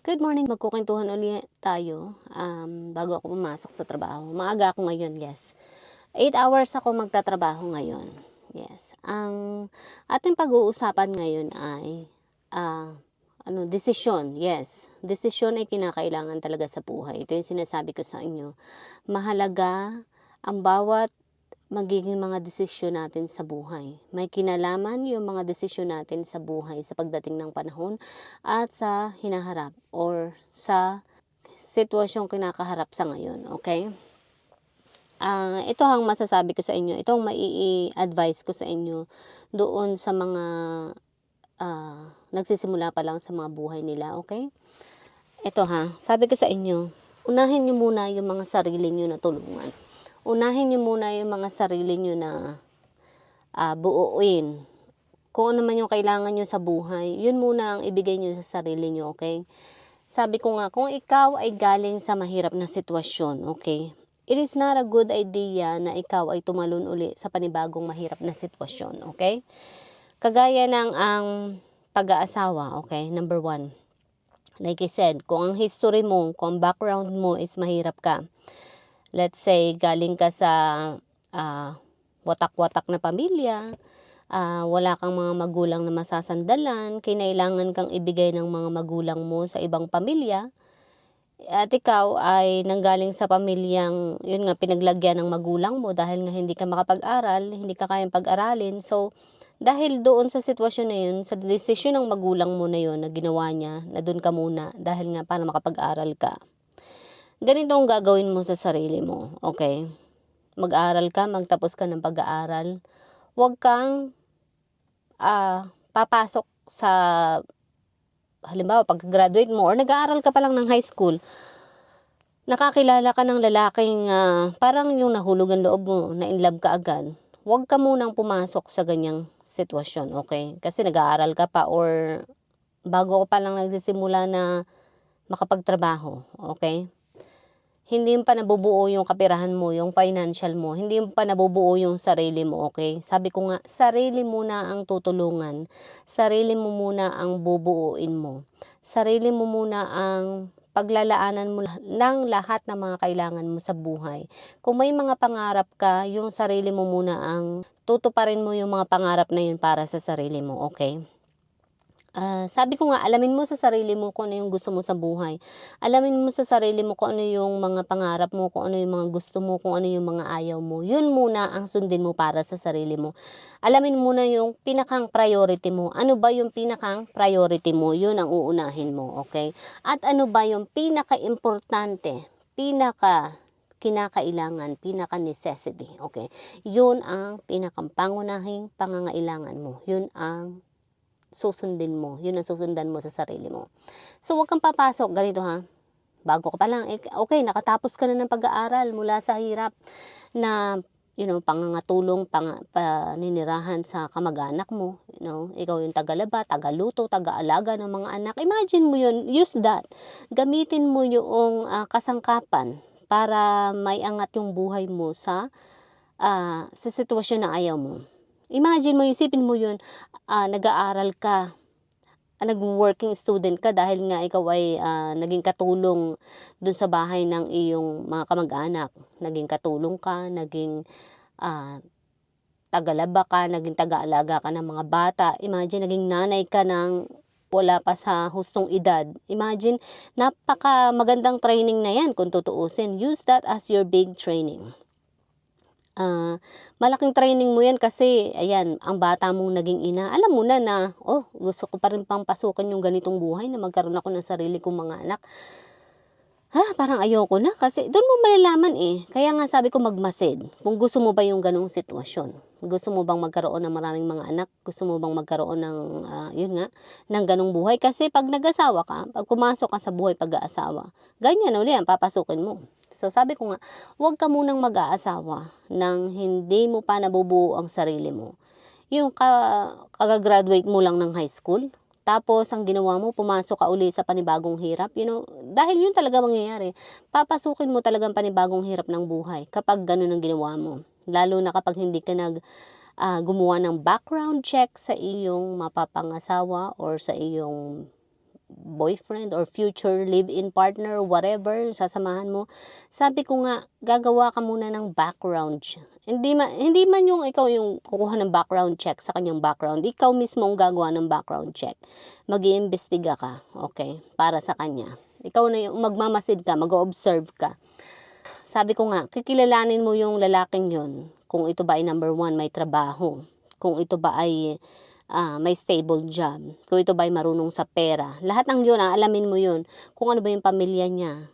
Good morning. Magkukwentuhan ulit tayo um, bago ako pumasok sa trabaho. Maaga ako ngayon, yes. 8 hours ako magtatrabaho ngayon. Yes. Ang ating pag-uusapan ngayon ay ah, ano, desisyon. Yes. Desisyon ay kinakailangan talaga sa buhay. Ito yung sinasabi ko sa inyo. Mahalaga ang bawat magiging mga desisyon natin sa buhay. May kinalaman yung mga desisyon natin sa buhay sa pagdating ng panahon at sa hinaharap or sa sitwasyong kinakaharap sa ngayon. Okay? Ah, ito ang masasabi ko sa inyo. Ito ang mai-advise ko sa inyo doon sa mga ah, nagsisimula pa lang sa mga buhay nila. Okay? Ito ha, sabi ko sa inyo, unahin nyo muna yung mga sarili nyo na tulungan unahin niyo muna yung mga sarili niyo na uh, buuin. Kung ano man yung kailangan niyo sa buhay, yun muna ang ibigay niyo sa sarili niyo, okay? Sabi ko nga, kung ikaw ay galing sa mahirap na sitwasyon, okay? It is not a good idea na ikaw ay tumalon uli sa panibagong mahirap na sitwasyon, okay? Kagaya ng ang pag-aasawa, okay? Number one. Like I said, kung ang history mo, kung ang background mo is mahirap ka, let's say galing ka sa uh, watak-watak na pamilya, uh, wala kang mga magulang na masasandalan, kinailangan kang ibigay ng mga magulang mo sa ibang pamilya, at ikaw ay nanggaling sa pamilyang, yun nga, pinaglagyan ng magulang mo dahil nga hindi ka makapag-aral, hindi ka kayang pag-aralin. So, dahil doon sa sitwasyon na yun, sa desisyon ng magulang mo na yun na ginawa niya, na doon ka muna dahil nga para makapag-aral ka ganito ang gagawin mo sa sarili mo, okay? Mag-aral ka, magtapos ka ng pag-aaral. Huwag kang uh, papasok sa, halimbawa, pag-graduate mo or nag-aaral ka pa lang ng high school, nakakilala ka ng lalaking uh, parang yung nahulugan loob mo, na in love ka agad, huwag ka munang pumasok sa ganyang sitwasyon, okay? Kasi nag-aaral ka pa or bago ka pa lang nagsisimula na makapagtrabaho, okay? Hindi pa nabubuo yung kapirahan mo, yung financial mo, hindi pa nabubuo yung sarili mo, okay? Sabi ko nga, sarili muna ang tutulungan, sarili mo muna ang bubuuin mo, sarili mo muna ang paglalaanan mo ng lahat ng mga kailangan mo sa buhay. Kung may mga pangarap ka, yung sarili mo muna ang tutuparin mo yung mga pangarap na yun para sa sarili mo, okay? Uh, sabi ko nga, alamin mo sa sarili mo kung ano yung gusto mo sa buhay. Alamin mo sa sarili mo kung ano yung mga pangarap mo, kung ano yung mga gusto mo, kung ano yung mga ayaw mo. Yun muna ang sundin mo para sa sarili mo. Alamin mo na yung pinakang priority mo. Ano ba yung pinakang priority mo? Yun ang uunahin mo, okay? At ano ba yung pinaka-importante, pinaka kinakailangan, pinaka-necessity, okay? Yun ang pinakang pangangailangan mo. Yun ang susundin mo. Yun ang susundan mo sa sarili mo. So, huwag kang papasok. Ganito ha. Bago ka pa lang. Eh, okay, nakatapos ka na ng pag-aaral mula sa hirap na you know, pangangatulong, pang, paninirahan sa kamag-anak mo, you know, ikaw yung tagalaba, tagaluto, tagaalaga ng mga anak. Imagine mo yun, use that. Gamitin mo yung uh, kasangkapan para may angat yung buhay mo sa uh, sa sitwasyon na ayaw mo. Imagine mo, isipin mo yun, uh, nag-aaral ka, uh, nag-working student ka dahil nga ikaw ay uh, naging katulong dun sa bahay ng iyong mga kamag-anak. Naging katulong ka, naging uh, tagalaba ka, naging taga-alaga ka ng mga bata. Imagine, naging nanay ka ng wala pa sa hustong edad. Imagine, napaka magandang training na yan kung tutuusin. Use that as your big training uh, malaking training mo yan kasi, ayan, ang bata mong naging ina, alam mo na na, oh, gusto ko pa rin pang pasukin yung ganitong buhay na magkaroon ako ng sarili kong mga anak. Parang ayoko na kasi doon mo malalaman eh. Kaya nga sabi ko magmasid. Kung gusto mo ba yung ganong sitwasyon. Gusto mo bang magkaroon ng maraming mga anak? Gusto mo bang magkaroon ng, uh, yun nga, ng ganong buhay? Kasi pag nag-asawa ka, pag pumasok ka sa buhay pag-aasawa, ganyan ulit yan, papasukin mo. So sabi ko nga, huwag ka munang mag-aasawa nang hindi mo pa nabubuo ang sarili mo. Yung ka, kagagraduate mo lang ng high school, tapos ang ginawa mo, pumasok ka uli sa panibagong hirap, you know, dahil yun talaga mangyayari. Papasukin mo talagang panibagong hirap ng buhay kapag ganun ang ginawa mo. Lalo na kapag hindi ka nag uh, gumawa ng background check sa iyong mapapangasawa or sa iyong boyfriend or future live-in partner, whatever, sasamahan mo. Sabi ko nga, gagawa ka muna ng background. Hindi, ma, hindi man yung ikaw yung kukuha ng background check sa kanyang background. Ikaw mismo ang gagawa ng background check. mag iimbestiga ka, okay, para sa kanya. Ikaw na yung magmamasid ka, mag-observe ka. Sabi ko nga, kikilalanin mo yung lalaking yun. Kung ito ba ay number one, may trabaho. Kung ito ba ay ah, may stable job. Kung ito ba ay marunong sa pera. Lahat ng yun, aalamin mo yun. Kung ano ba yung pamilya niya.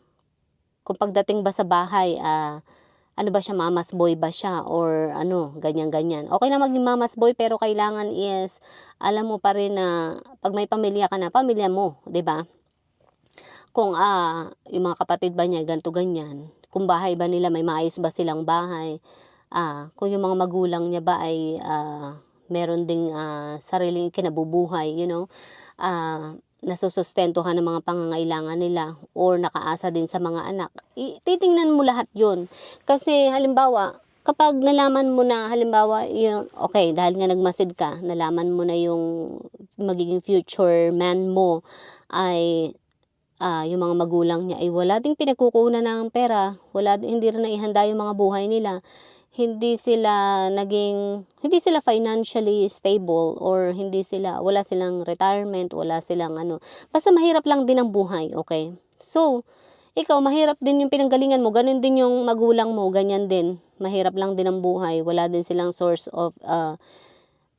Kung pagdating ba sa bahay, ah, ano ba siya, mamas boy ba siya or ano, ganyan-ganyan. Okay na maging mamas boy pero kailangan is, alam mo pa rin na pag may pamilya ka na, pamilya mo, ba? Kung ah, yung mga kapatid ba niya, ganto ganyan. Kung bahay ba nila, may maayos ba silang bahay. Ah, kung yung mga magulang niya ba ay ah, meron ding ah, sariling kinabubuhay, you know. Ah, nasusustentuhan ng mga pangangailangan nila or nakaasa din sa mga anak. I- titingnan mo lahat yun. Kasi halimbawa, kapag nalaman mo na halimbawa yung okay dahil nga nagmasid ka nalaman mo na yung magiging future man mo ay ah, yung mga magulang niya ay wala ding pinagkukunan ng pera wala hindi rin naihanda yung mga buhay nila hindi sila naging hindi sila financially stable or hindi sila wala silang retirement wala silang ano. Basta mahirap lang din ang buhay okay? So ikaw mahirap din yung pinanggalingan mo ganun din yung magulang mo ganyan din. Mahirap lang din ang buhay wala din silang source of uh,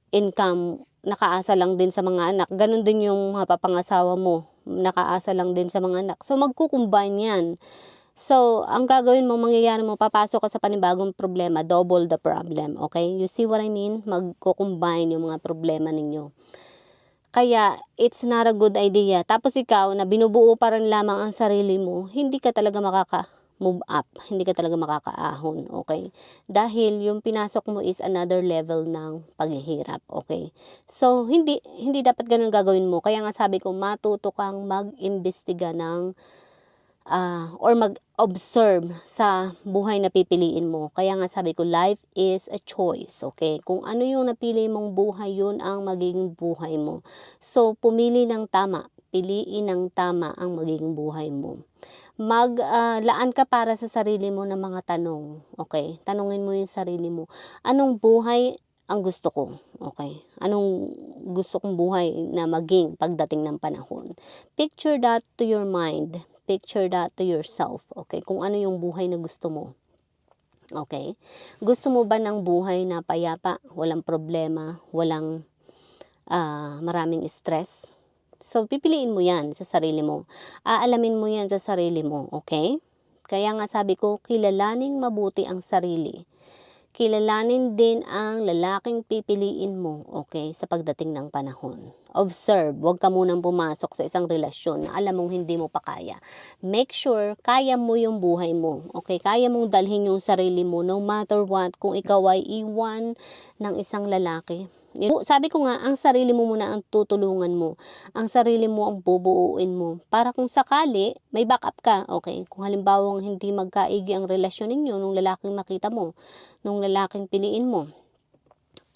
income nakaasa lang din sa mga anak. Ganun din yung mga papangasawa mo nakaasa lang din sa mga anak. So magkukumbine yan So, ang gagawin mo, mangyayari mo, papasok ka sa panibagong problema, double the problem, okay? You see what I mean? Magko-combine yung mga problema ninyo. Kaya, it's not a good idea. Tapos ikaw, na binubuo pa rin lamang ang sarili mo, hindi ka talaga makaka move up, hindi ka talaga makakaahon, okay? Dahil yung pinasok mo is another level ng paghihirap, okay? So, hindi hindi dapat ganun gagawin mo. Kaya nga sabi ko, matuto kang mag-imbestiga ng ah, or mag-observe sa buhay na pipiliin mo. Kaya nga sabi ko, life is a choice, okay? Kung ano yung napili mong buhay, yun ang magiging buhay mo. So, pumili ng tama. Piliin ng tama ang magiging buhay mo. Maglaan ka para sa sarili mo ng mga tanong, okay? Tanungin mo yung sarili mo. Anong buhay ang gusto ko? Okay? Anong gusto kong buhay na maging pagdating ng panahon? Picture that to your mind picture that to yourself. Okay? Kung ano yung buhay na gusto mo. Okay? Gusto mo ba ng buhay na payapa, walang problema, walang ah, maraming stress? So, pipiliin mo yan sa sarili mo. Aalamin mo yan sa sarili mo. Okay? Kaya nga sabi ko, kilalaning mabuti ang sarili. Kilalanin din ang lalaking pipiliin mo, okay, sa pagdating ng panahon. Observe, huwag ka munang pumasok sa isang relasyon na alam mong hindi mo pa kaya. Make sure, kaya mo yung buhay mo, okay? Kaya mong dalhin yung sarili mo no matter what kung ikaw ay iwan ng isang lalaki. Sabi ko nga, ang sarili mo muna ang tutulungan mo. Ang sarili mo ang bubuuin mo. Para kung sakali, may backup ka, okay? Kung halimbawa hindi magkaigi ang relasyon ninyo nung lalaking makita mo, nung lalaking piliin mo.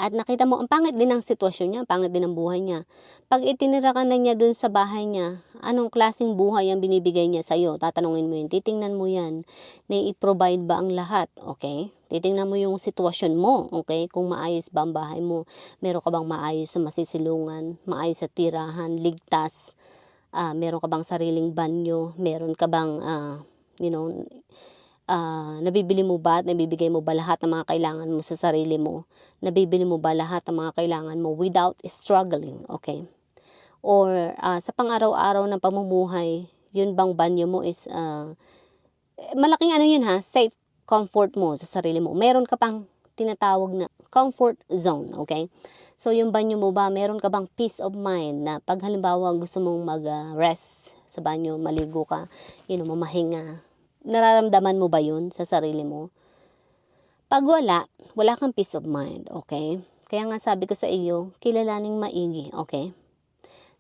At nakita mo, ang pangit din ang sitwasyon niya, ang pangit din ang buhay niya. Pag itinira ka na niya dun sa bahay niya, anong klaseng buhay ang binibigay niya sa'yo? Tatanungin mo yun, titingnan mo yan, na i-provide ba ang lahat, okay? Titingnan mo yung sitwasyon mo, okay? Kung maayos ba ang bahay mo, meron ka bang maayos na masisilungan, maayos sa tirahan, ligtas, ah, meron ka bang sariling banyo, meron ka bang, ah, you know, ah, nabibili mo ba at nabibigay mo ba lahat ng mga kailangan mo sa sarili mo? Nabibili mo ba lahat ng mga kailangan mo without struggling, okay? Or ah, sa pang-araw-araw ng pamumuhay, yun bang banyo mo is eh, malaking ano yun ha, safe comfort mo sa sarili mo. Meron ka pang tinatawag na comfort zone, okay? So yung banyo mo ba, meron ka bang peace of mind na pag halimbawa gusto mong mag-rest sa banyo, maligo ka, you know, mamahinga, nararamdaman mo ba yun sa sarili mo? Pag wala, wala kang peace of mind, okay? Kaya nga sabi ko sa iyo, kilalaning maigi, okay?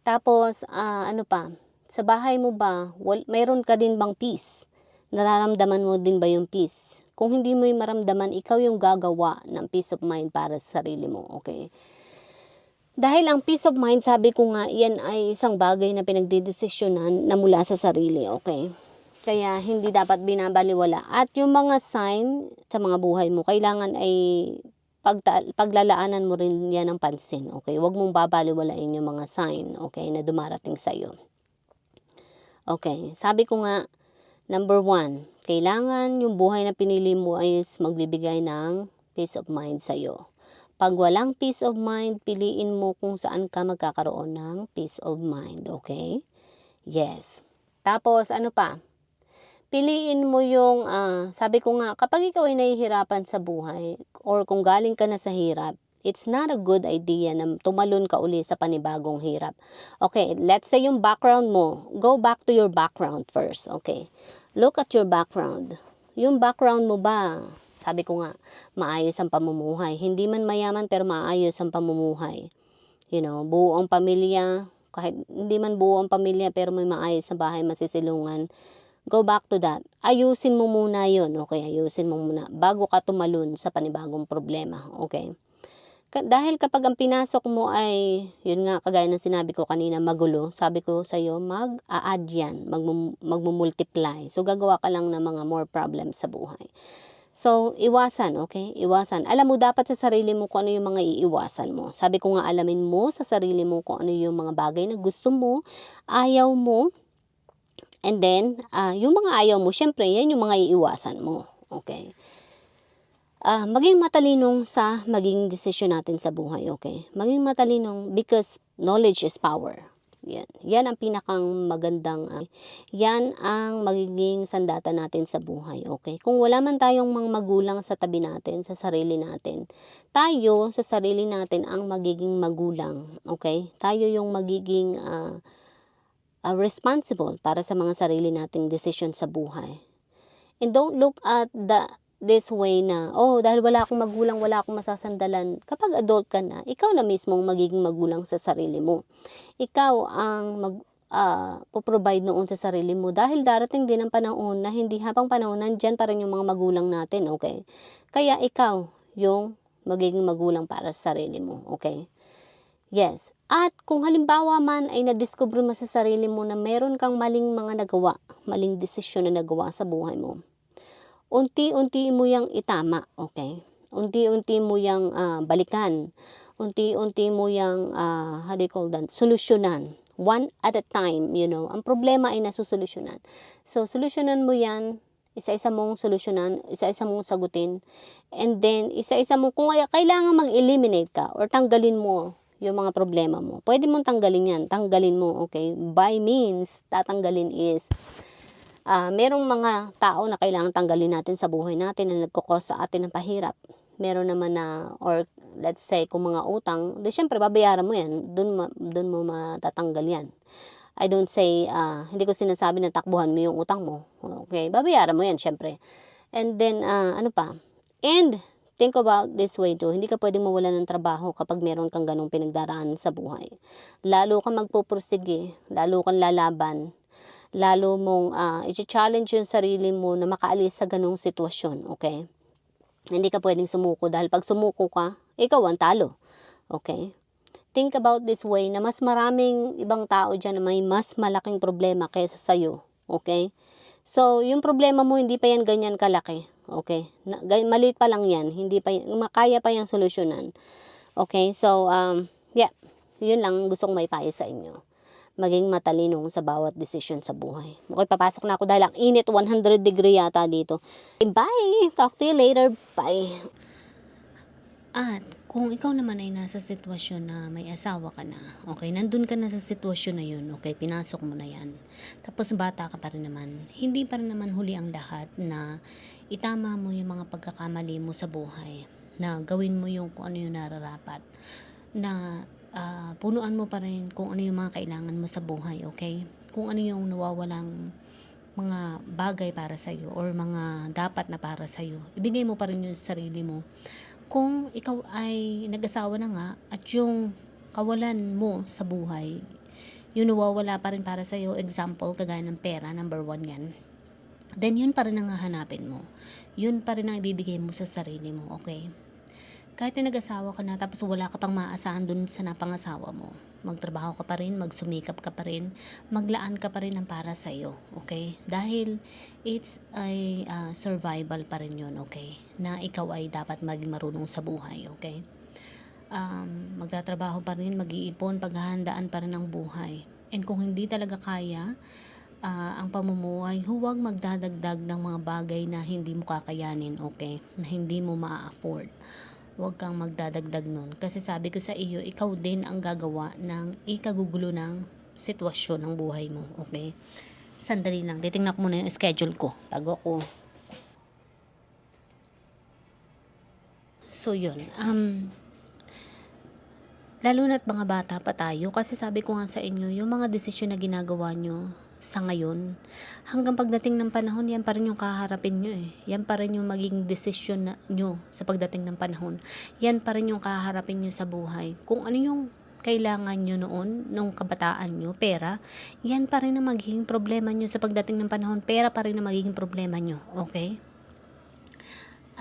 Tapos, ah, ano pa, sa bahay mo ba, wal, mayroon ka din bang peace? Nararamdaman mo din ba yung peace? Kung hindi mo yung maramdaman, ikaw yung gagawa ng peace of mind para sa sarili mo, okay? Dahil ang peace of mind, sabi ko nga, yan ay isang bagay na pinagdidesisyonan na mula sa sarili, okay? Kaya hindi dapat binabaliwala. At yung mga sign sa mga buhay mo, kailangan ay pagta- paglalaanan mo rin yan ng pansin, okay? Huwag mong babaliwalain yung mga sign, okay, na dumarating sa'yo. Okay, sabi ko nga, number one, kailangan yung buhay na pinili mo ay magbibigay ng peace of mind sa'yo. Pag walang peace of mind, piliin mo kung saan ka magkakaroon ng peace of mind, okay? Yes. Tapos, ano pa? Piliin mo yung, ah, sabi ko nga, kapag ikaw ay nahihirapan sa buhay, or kung galing ka na sa hirap, it's not a good idea na tumalon ka uli sa panibagong hirap. Okay, let's say yung background mo, go back to your background first, okay? Look at your background. Yung background mo ba, sabi ko nga, maayos ang pamumuhay. Hindi man mayaman pero maayos ang pamumuhay. You know, buo ang pamilya, kahit hindi man buo ang pamilya pero may maayos sa bahay, masisilungan. Go back to that. Ayusin mo muna yon okay? Ayusin mo muna bago ka tumalon sa panibagong problema, okay? Ka- dahil kapag ang pinasok mo ay, yun nga, kagaya ng sinabi ko kanina, magulo, sabi ko sa iyo, mag-a-add yan, magmum- magmumultiply. So, gagawa ka lang ng mga more problems sa buhay. So, iwasan, okay? Iwasan. Alam mo dapat sa sarili mo kung ano yung mga iiwasan mo. Sabi ko nga, alamin mo sa sarili mo kung ano yung mga bagay na gusto mo, ayaw mo, and then, ah, yung mga ayaw mo, syempre, yan yung mga iiwasan mo. Okay? Ah, maging matalinong sa maging desisyon natin sa buhay, okay? Maging matalinong because knowledge is power. Yan. Yan ang pinakang magandang, ah, yan ang magiging sandata natin sa buhay, okay? Kung wala man tayong mga magulang sa tabi natin, sa sarili natin, tayo sa sarili natin ang magiging magulang, okay? Tayo yung magiging ah, ah, responsible para sa mga sarili nating desisyon sa buhay. And don't look at the this way na, oh, dahil wala akong magulang, wala akong masasandalan. Kapag adult ka na, ikaw na mismo ang magiging magulang sa sarili mo. Ikaw ang mag, ah, puprovide noon sa sarili mo dahil darating din ang panahon na hindi habang panahon nandyan pa rin yung mga magulang natin, okay? Kaya ikaw yung magiging magulang para sa sarili mo, okay? Yes. At kung halimbawa man ay nadiscover mo sa sarili mo na meron kang maling mga nagawa, maling desisyon na nagawa sa buhay mo, unti-unti mo yang itama, okay? Unti-unti mo yang ah, balikan. Unti-unti mo yang, ah, how do you call that, solusyonan. One at a time, you know. Ang problema ay nasusolusyonan. So, solusyonan mo yan, isa-isa mong solusyonan, isa-isa mong sagutin. And then, isa-isa mo, kung kailangan mag-eliminate ka or tanggalin mo yung mga problema mo. Pwede mong tanggalin yan. Tanggalin mo, okay? By means, tatanggalin is, ah merong mga tao na kailangan tanggalin natin sa buhay natin na nagkukos sa atin ng pahirap. Meron naman na, or let's say, kung mga utang, di syempre, babayaran mo yan. Doon, ma, doon mo matatanggal yan. I don't say, ah, hindi ko sinasabi na takbuhan mo yung utang mo. Okay, babayaran mo yan, syempre. And then, ah, ano pa? And, think about this way too. Hindi ka pwedeng mawala ng trabaho kapag meron kang ganong pinagdaraan sa buhay. Lalo kang magpupursige, lalo kang lalaban, lalo mong ah, i-challenge yung sarili mo na makaalis sa ganong sitwasyon, okay? Hindi ka pwedeng sumuko dahil pag sumuko ka, ikaw ang talo, okay? Think about this way na mas maraming ibang tao dyan na may mas malaking problema kaysa sa'yo, okay? So, yung problema mo, hindi pa yan ganyan kalaki. Okay? Na, maliit pa lang yan. Hindi pa makaya pa yung solusyonan. Okay? So, um, yeah. Yun lang gusto kong maipayo sa inyo. Maging matalinong sa bawat desisyon sa buhay. Okay, papasok na ako dahil ang init 100 degree yata dito. Bye! Talk to you later. Bye! At kung ikaw naman ay nasa sitwasyon na may asawa ka na, okay, nandun ka na sa sitwasyon na yun, okay, pinasok mo na yan. Tapos bata ka pa rin naman, hindi pa rin naman huli ang lahat na itama mo yung mga pagkakamali mo sa buhay, na gawin mo yung kung ano yung nararapat, na ah, punuan mo pa rin kung ano yung mga kailangan mo sa buhay, okay? Kung ano yung nawawalang mga bagay para sa'yo or mga dapat na para sa'yo. Ibigay mo pa rin yung sarili mo kung ikaw ay nag-asawa na nga at yung kawalan mo sa buhay, yun nawawala pa rin para sa'yo, example, kagaya ng pera, number one yan, then yun pa rin ang hahanapin mo. Yun pa rin ang ibibigay mo sa sarili mo, okay? Kahit na nag-asawa ka na tapos wala ka pang maasahan dun sa napangasawa mo. Magtrabaho ka pa rin, magsumikap ka pa rin, maglaan ka pa rin ng para sa iyo, okay? Dahil it's a uh, survival pa rin yun, okay? Na ikaw ay dapat maging marunong sa buhay, okay? Um, magtatrabaho pa rin, mag-iipon, paghahandaan pa rin ang buhay. And kung hindi talaga kaya, ah, ang pamumuhay, huwag magdadagdag ng mga bagay na hindi mo kakayanin, okay? Na hindi mo ma-afford. Huwag kang magdadagdag nun. Kasi sabi ko sa iyo, ikaw din ang gagawa ng ikagugulo ng sitwasyon ng buhay mo, okay? Sandali lang, titingnan ko muna yung schedule ko bago ako So, yun. Um, lalo na't mga bata pa tayo, kasi sabi ko nga sa inyo, yung mga desisyon na ginagawa nyo sa ngayon, hanggang pagdating ng panahon, yan pa rin yung kaharapin nyo eh. Yan pa rin yung maging desisyon na, nyo sa pagdating ng panahon. Yan pa rin yung kaharapin nyo sa buhay. Kung ano yung kailangan nyo noon, nung kabataan nyo, pera, yan pa rin ang magiging problema nyo sa pagdating ng panahon. Pera pa rin ang magiging problema nyo. Okay?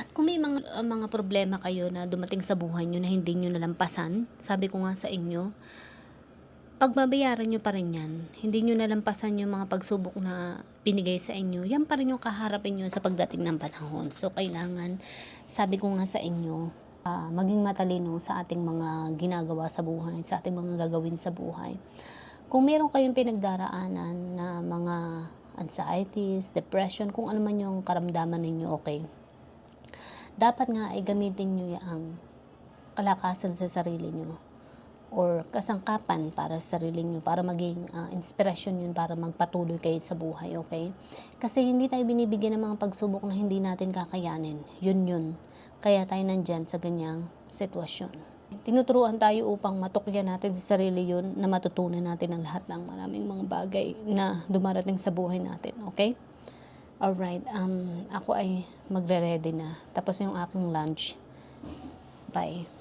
At kung may mga, uh, mga problema kayo na dumating sa buhay nyo na hindi nyo nalampasan, sabi ko nga sa inyo, pagbabayaran nyo pa rin yan. Hindi nyo nalampasan yung mga pagsubok na binigay sa inyo. Yan pa rin yung kaharapin nyo sa pagdating ng panahon. So, kailangan, sabi ko nga sa inyo, ah, maging matalino sa ating mga ginagawa sa buhay, sa ating mga gagawin sa buhay. Kung meron kayong pinagdaraanan na mga anxieties, depression, kung ano man yung karamdaman ninyo, okay, dapat nga ay gamitin nyo yung kalakasan sa sarili nyo or kasangkapan para sa sarili nyo para maging ah, inspirasyon yun para magpatuloy kayo sa buhay, okay? Kasi hindi tayo binibigyan ng mga pagsubok na hindi natin kakayanin. Yun yun. Kaya tayo nandyan sa ganyang sitwasyon. Tinuturuan tayo upang matukyan natin sa sarili yun na matutunan natin ang lahat ng maraming mga bagay na dumarating sa buhay natin, okay? Alright, um, ako ay magre-ready na. Tapos yung aking lunch. Bye.